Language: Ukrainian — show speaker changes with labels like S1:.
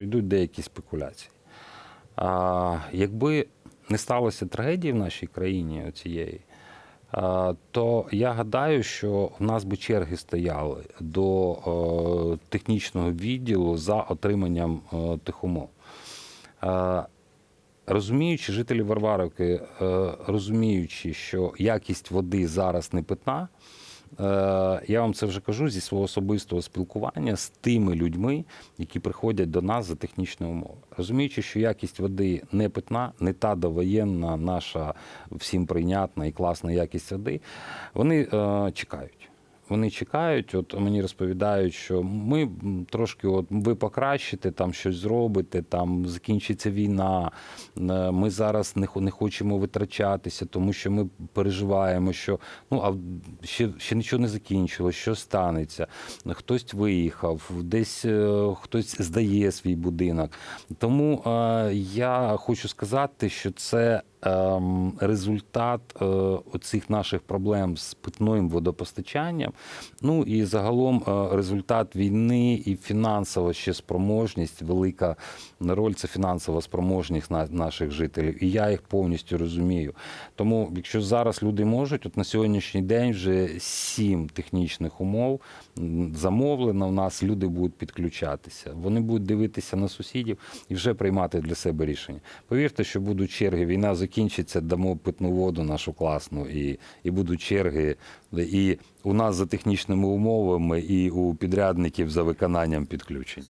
S1: Йдуть деякі спекуляції. А, якби не сталося трагедії в нашій країні цієї, то я гадаю, що в нас би черги стояли до е, технічного відділу за отриманням е, тих умов. Е, Розуміючи, жителі Варварівки, е, розуміючи, що якість води зараз не питна, я вам це вже кажу зі свого особистого спілкування з тими людьми, які приходять до нас за технічні умови. Розуміючи, що якість води не питна, не та довоєнна, наша всім прийнятна і класна якість води, вони е, чекають. Вони чекають, от мені розповідають, що ми трошки, от ви покращите, там щось зробите, там закінчиться війна. е, Ми зараз не, хочемо витрачатися, тому що ми переживаємо, що ну а ще, ще нічого не закінчилось, що станеться. Хтось виїхав, десь е, хтось здає свій будинок. Тому е, я хочу сказати, що це результат е, оцих наших проблем з питним водопостачанням. Ну і загалом е, результат війни і фінансова ще спроможність, велика роль це фінансова спроможність на- наших жителів. І я їх повністю розумію. Тому, якщо зараз люди можуть, от на сьогоднішній день вже сім технічних умов замовлено. У нас люди будуть підключатися. Вони будуть дивитися на сусідів і вже приймати для себе рішення. Повірте, що будуть черги. Війна закінчиться, дамо питну воду нашу класну, і, і будуть черги. І у нас за технічними умовами, і у підрядників за виконанням підключень.